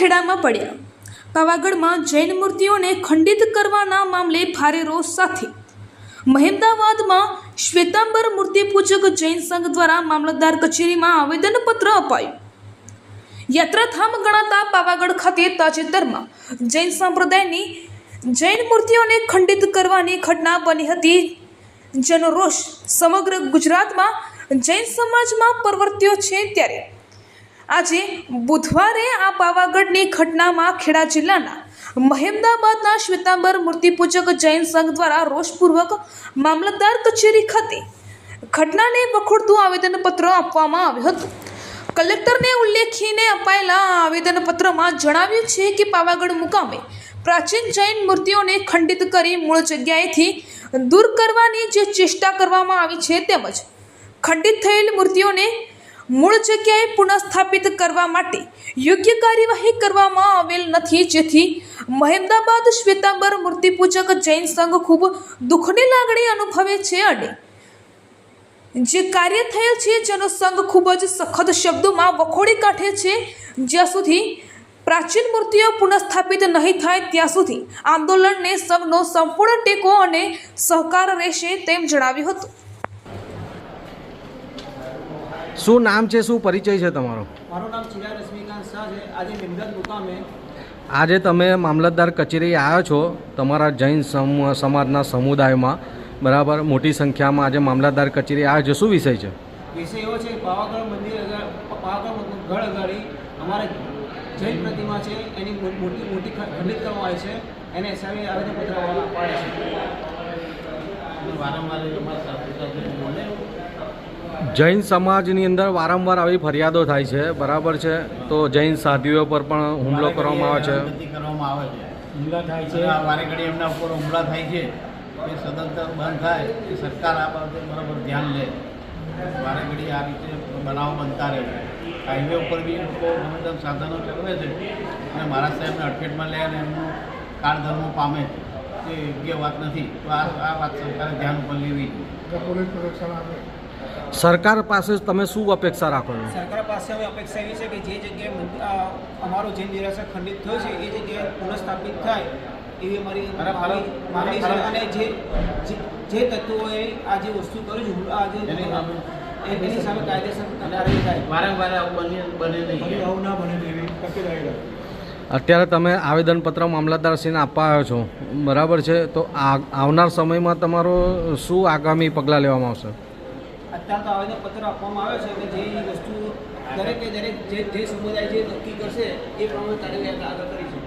પડ્યા. પાવાગઢમાં જૈન મૂર્તિઓને ખંડિત કરવાના મામલે ભારે રોષ સાથે. મહેમદાવાદમાં શ્વેતાંબર મૂર્તિ પૂજક જૈન સંઘ દ્વારા મામલતદાર કચેરીમાં આવેદનપત્ર અપાયું. યાત્રાધામ ગણાતા પાવાગઢ ખાતે તાજેતરમાં જૈન સંપ્રદાયની જૈન મૂર્તિઓને ખંડિત કરવાની ઘટના બની હતી. જેનો રોષ સમગ્ર ગુજરાતમાં જૈન સમાજમાં પ્રવર્ત્યો છે ત્યારે. આજે બુધવારે આ પાવાગઢની ઘટનામાં ખેડા જિલ્લાના મહેમદાબાદના શ્વેતાંબર મૂર્તિપૂજક જૈન સંઘ દ્વારા રોષપૂર્વક મામલતદાર કચેરી ખાતે ઘટનાને વખોડતું આવેદનપત્ર આપવામાં આવ્યું હતું. કલેક્ટરને ઉલ્લેખીને અપાયેલા આવેદનપત્રમાં જણાવ્યું છે કે પાવાગઢ મુકામે પ્રાચીન જૈન મૂર્તિઓને ખંડિત કરી મૂળ જગ્યાએથી દૂર કરવાની જે ચેષ્ટા કરવામાં આવી છે તેમજ ખંડિત થયેલ મૂર્તિઓને મૂળ જગ્યાએ પુનઃસ્થાપિત કરવા માટે યોગ્ય કાર્યવાહી કરવામાં આવેલ નથી. જેથી મહેમદાબાદ શ્વેતાંબર મૂર્તિપૂજક જૈન સંઘ ખૂબ દુઃખની લાગણી અનુભવે છે અને જે કાર્ય થયેલ છે જેનો સંઘ ખૂબ જ સખત શબ્દોમાં વખોડી કાઢે છે, જ્યાં સુધી પ્રાચીન મૂર્તિઓ પુનઃસ્થાપિત નહીં થાય, ત્યાં સુધી આંદોલનને સંઘનો સંપૂર્ણ ટેકો અને સહકાર રહેશે તેમ જણાવ્યું હતું. શું નામ છે શું પરિચય છે તમારો? મારું નામ ચિરાગ રશ્મિકાંત શાહ છે. આજે નિમગત મુકામે. આજે તમે મામલતદાર કચેરી આવ્યા છો તમારા જૈન સમાજના સમુદાયમાં. બરાબર મોટી સંખ્યામાં આજે મામલતદાર કચેરી આવ્યા. છે શું વિષય છે? વિષય એવો છે પાવાગઢ મંદિર પાવાગઢ ગઢ અગાડી અમારે જૈન પ્રતિમા છે. એની મોટી મોટી ખંડિત કરવામાં આવી છે. એને સામે આવેદનપત્ર પાડે છે. વારંવાર અમારા સાથે સાથે જૈન સમાજની અંદર વારંવાર આવી ફરિયાદો થાય છે બરાબર છે? તો જૈન સાધ્વીઓ પર પણ હુમલો કરવામાં આવે છે. કરવામાં આવે છે. હુમલા થાય છે. આ વારે ઘડી એમના ઉપર હુમલા થાય છે. એ સદંતર બંધ થાય. એ સરકાર આ બાબતે બરાબર ધ્યાન લે. વારે ઘડી આ રીતે બનાવ બનતા રહે. હાઈવે ઉપર બી લોકો ગમે સાધનો ચલાવે છે. અને મારા સાહેબને અડફેટમાં લે અને એમનું કાળધર્મ પામે. તે યોગ્ય વાત નથી. તો આ આ વાત સરકારે ધ્યાન ઉપર લેવી. સરકાર પાસે તમે શું અપેક્ષા રાખો છો? સરકાર પાસે હવે અપેક્ષા એવી છે કે જે જગ્યાએ અમારો જે નિરાશા ખંડિત થયો છે એ જગ્યાએ પુનઃસ્થાપિત થાય એવી અમારી માગણી છે. અને જે જે- તત્વોએ આ જે વસ્તુ કર્યું છે હુમલા- આ જે એની સામે કાયદેસર કાર્યવાહી થાય. વારંવાર આવું બને બને નહીં. આવું ના બને એવી તકેદારી. અત્યારે તમે આવેદનપત્ર મામલતદારશ્રીને આપવા આવ્યો છો. બરાબર છે? તો આ આવનાર સમયમાં તમારો શું આગામી પગલાં લેવામાં આવશે? અત્યારે તો આવેદનપત્ર આપવામાં આવે છે કે જે વસ્તુ દરેકે દરેક જે જે સમુદાય જે નક્કી કરશે, એ પ્રમાણે કાર્યવાહી આગળ કરી